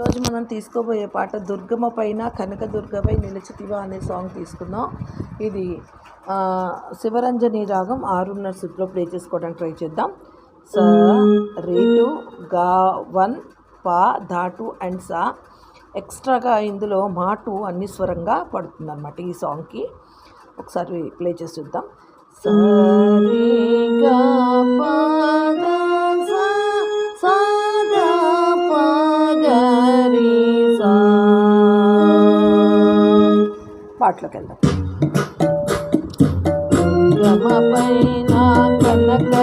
ఈరోజు మనం తీసుకోబోయే పాట దుర్గమ్మ పైన కనక దుర్గపై నిలిచితివా అనే సాంగ్ తీసుకుందాం. ఇది శివరంజని రాగం ఆరున్నర శుద్ధిలో ప్లే చేసుకోవడానికి ట్రై చేద్దాం. స రేటు గా వన్ పా ధాటు అండ్ సా. ఎక్స్ట్రాగా ఇందులో మాటు అన్ని స్వరంగా పడుతుంది అనమాట ఈ సాంగ్కి. ఒకసారి ప్లే చేసి చూద్దాం. స పాటలోకి వెళ్దాం దుర్గమ పైన కనక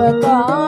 我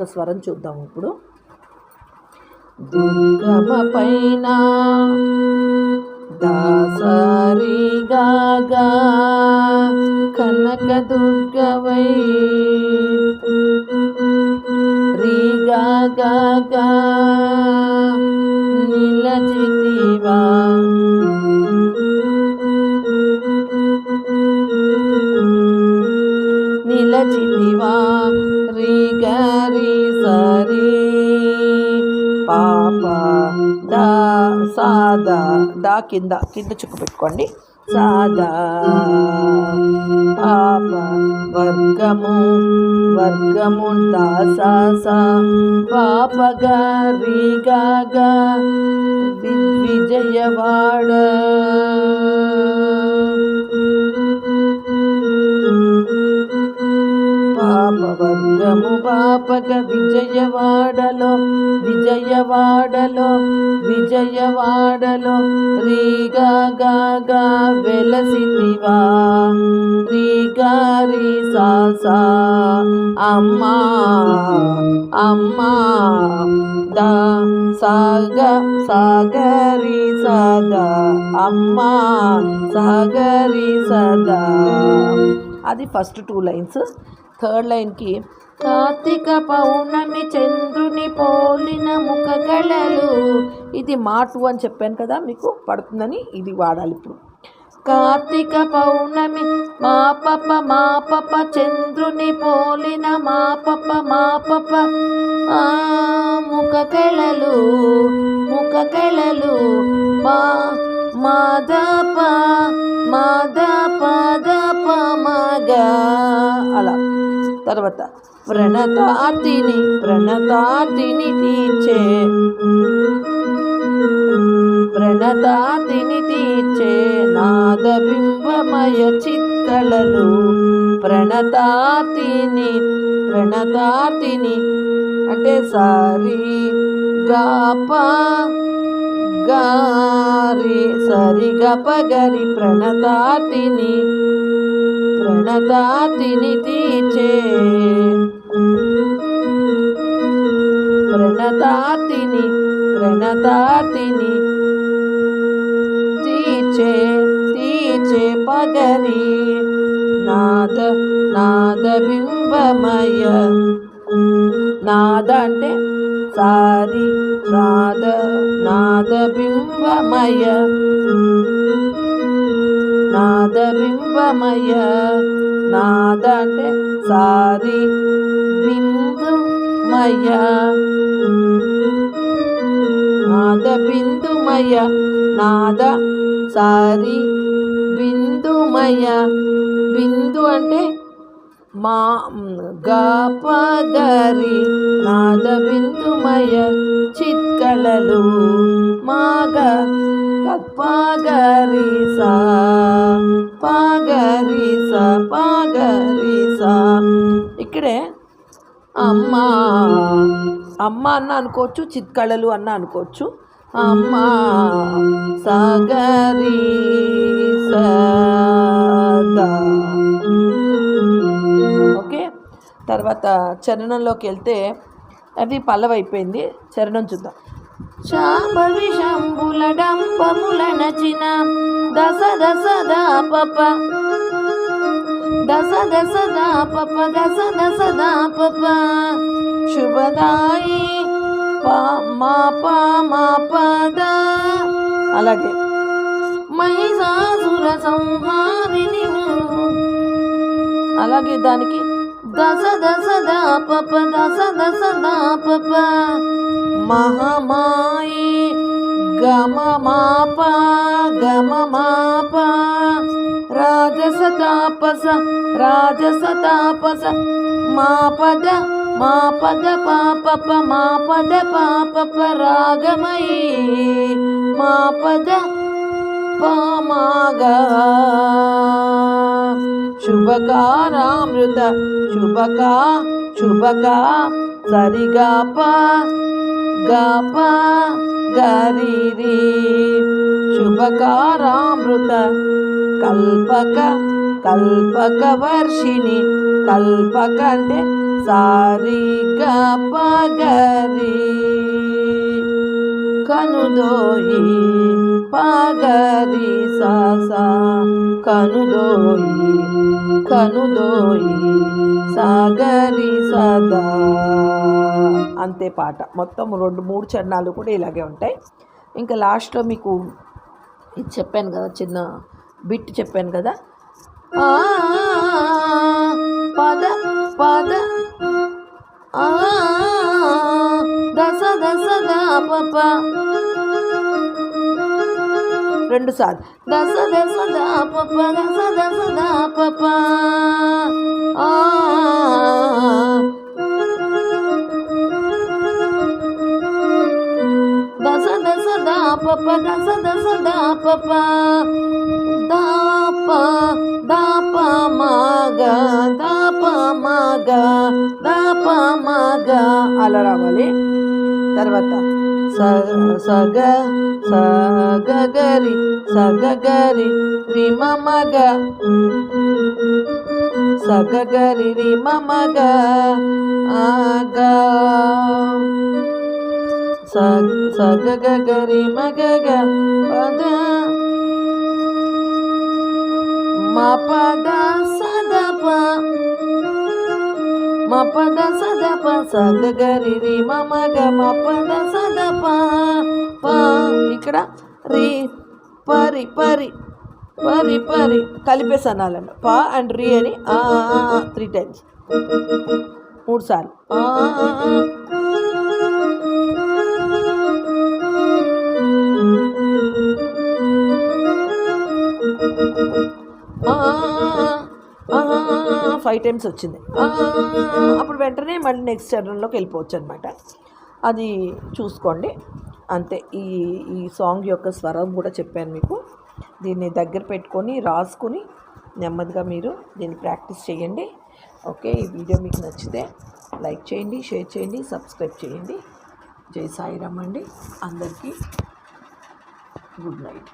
ఒక స్వరం చూద్దాం ఇప్పుడు. దుర్గమ పైన దాసరిగా కనక దుర్గవై సాదా దా కింద కింద చుక్కు పెట్టుకోండి. సాదా పాప వర్గము వర్గము దాసా పాపగా రీగాగా విజయవాడ. పాపవర్గము పాపక విజయవాడలో విజయవాడలో విజయవాడలో రీగా వెలసిందివా రీగారి సాసా అమ్మా అమ్మా దా సాగ సాగరి సదా అమ్మా సాగరి సదా అది ఫస్ట్ టూ లైన్స్ థర్డ్ లైన్కి కార్తీక పౌర్ణమి చంద్రుని పోలిన ముఖ కళలు ఇది మాటు అని చెప్పాను కదా మీకు పడుతుందని ఇది వాడాలి ఇప్పుడు. కార్తీక పౌర్ణమి మా పప్ప మా పప్ప చంద్రుని పోలిన మా పప్ప మా పప ముఖ కళలు ముఖ కళలు మా మాదప మాదప దప మగా అలా. తర్వాత ప్రణతాతిని ప్రణతాతిని తీర్చే. ప్రణతాతిని తీర్చే నాదబింబమయ చిత్కళలు ప్రణతాతిని ప్రణతాతిని అంటే సారి గాప గారి సరి ప్రణతాతిని. గరి తీచే ప్రణతార్తిని తీర్చే తీచే తీచే పగరి నాద నాద బింబమయ నాద అంటే సారి నాద నాద బింబమయ నాద బింబమయ నాద అంటే సారి బిందుమయ నాద బిందుమయ నాద సారి బిందుమయ బిందు అంటే మా గపదరి నాద బిందుమయ చిత్కళలు మాగ పగరిసా పగరిసా పగరిసా. ఇక్కడే అమ్మ అమ్మ అన్న అనుకోవచ్చు చిత్కళలు అన్న అనుకోవచ్చు. అమ్మ సగరి ఓకే? తర్వాత చరణంలోకి వెళ్తే అది పల్లవైపోయింది. చరణం చూద్దాం. శాంభవి విషంబుల డంపముల నచిన దశ దశ దా పప. దశ దశ దా పప దశ దశ దా పప. శుభదాయి పా మా పా మా పద అలాగే. మహిషాసుర సంహారిని అలాగే దానికి దశ దశ దా పప దశ దశ దా మహమాయి గమమాప గమమాప రాజస తాపస రాజస తాపస మా పద మా పద పాపప మా పద పాపప రాగమయీ. మా పద పామాగా. శుభకారామృత శుభక శుభక సరిగాప గాప గరిరి శుభకారామృత కల్పక కల్పక వర్షిణి కల్పక అంటే సారి గప కనుదోయి పగరి సాసా కనుదోయి కనుదోయి సాగరి సదా. అంతే పాట. మొత్తం రెండు మూడు చరణాలు కూడా ఇలాగే ఉంటాయి. ఇంకా లాస్ట్లో మీకు ఇది చెప్పాను కదా చిన్న బిట్ చెప్పాను కదా. ఆ పద పద పప. రెండు సార్లు. దశ దశ దా పప దశ దశ దా పప ఆ. దశ దశ దా పప దశ దశ దా పప దా దాప మాగ దాప మాగ దాప మాగ అలా రావాలి. తర్వాత సగ సగగరి సగగరి రిమ మగ. సగగరి రిమ మగ ఆగా. సగగరి మగగ పద. మ పద సదప ప. మపద సదప సగరి రి మమగ మా సదప. పా. ఇక్కడ. రి. పరి పరి. పరి పరి. కలిపేసి అనాలండి పా అండ్ రి అని త్రీ టైమ్స్. మూడు సార్లు. ఆ, ఫైవ్ టైమ్స్ వచ్చింది. అప్పుడు వెంటనే మళ్ళీ నెక్స్ట్ చరణంలోకి వెళ్ళిపోవచ్చు అనమాట అది చూసుకోండి. అంతే ఈ ఈ సాంగ్ యొక్క స్వరం కూడా చెప్పాను మీకు. దీన్ని దగ్గర పెట్టుకొని రాసుకొని నెమ్మదిగా మీరు దీన్ని ప్రాక్టీస్ చేయండి. ఓకే ఈ వీడియో మీకు నచ్చితే లైక్ చేయండి షేర్ చేయండి సబ్స్క్రైబ్ చేయండి. జై సాయిరామ్ అండి. అందరికీ గుడ్ నైట్.